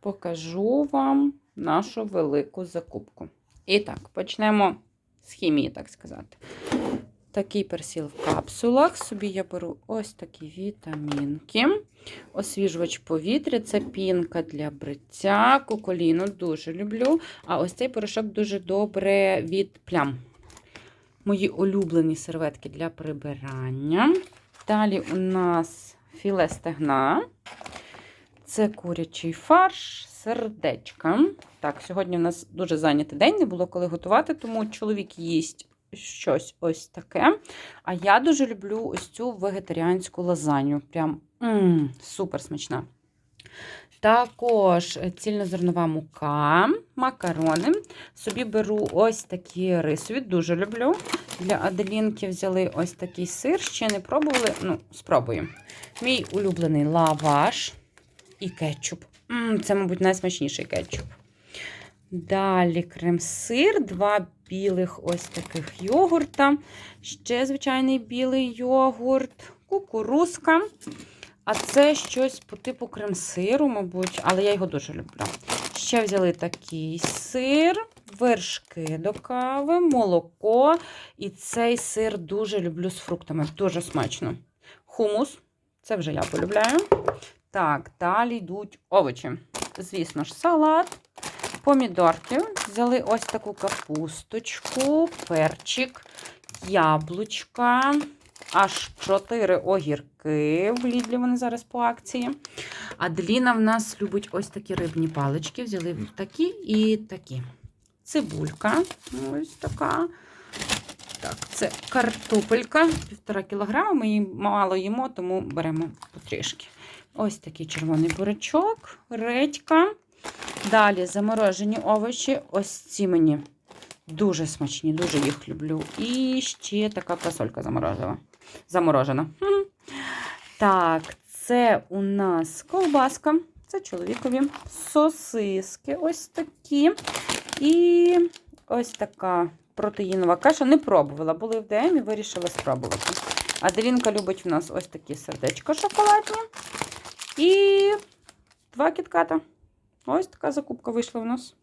покажу вам нашу велику закупку. І так, почнемо з хімії, так сказати. Такий персіл в капсулах. Собі я беру ось такі вітамінки. Освіжувач повітря це пінка для бриття. Куколіну дуже люблю. А ось цей порошок дуже добре від плям. Мої улюблені серветки для прибирання. Далі у нас філе стегна. Це курячий фарш, сердечка. Так, сьогодні у нас дуже зайнятий день, не було коли готувати, тому чоловік їсть щось ось таке. А я дуже люблю ось цю вегетаріанську лазанью. Прям м, супер смачна. Також цільнозернова мука, макарони. Собі беру ось такі рисові, дуже люблю. Для Аделінки взяли ось такий сир, ще не пробували. Ну, спробуємо. Мій улюблений лаваш і кетчуп. Це, мабуть, найсмачніший кетчуп. Далі крем-сир, два білих ось таких йогурта. Ще звичайний білий йогурт, кукурузка. А це щось по типу крем-сиру, мабуть, але я його дуже люблю. Ще взяли такий сир, вершки до кави, молоко. І цей сир дуже люблю з фруктами. Дуже смачно. Хумус, це вже я полюбляю. Так, далі йдуть овочі. Звісно ж, салат, помідорки. Взяли ось таку капусточку, перчик, яблучка, аж 4 огірки. В Лідлі вони зараз по акції. Аделіна в нас любить ось такі рибні палички. Взяли такі і такі. Цибулька. Ось така. Так, це картопелька, півтора кілограма. Ми її мало їмо, тому беремо потрішки. Ось такий червоний бурячок, редька. Далі заморожені овочі. Ось ці мені дуже смачні, дуже їх люблю. І ще така фасолька заморожена. заморожена. Так, це у нас ковбаска. Це чоловікові. Сосиски ось такі. І ось така протеїнова каша. Не пробувала. Були в ДМ і вирішила спробувати. Аделінка любить в нас ось такі сердечка шоколадні. І два кітката. Ось така закупка вийшла в нас.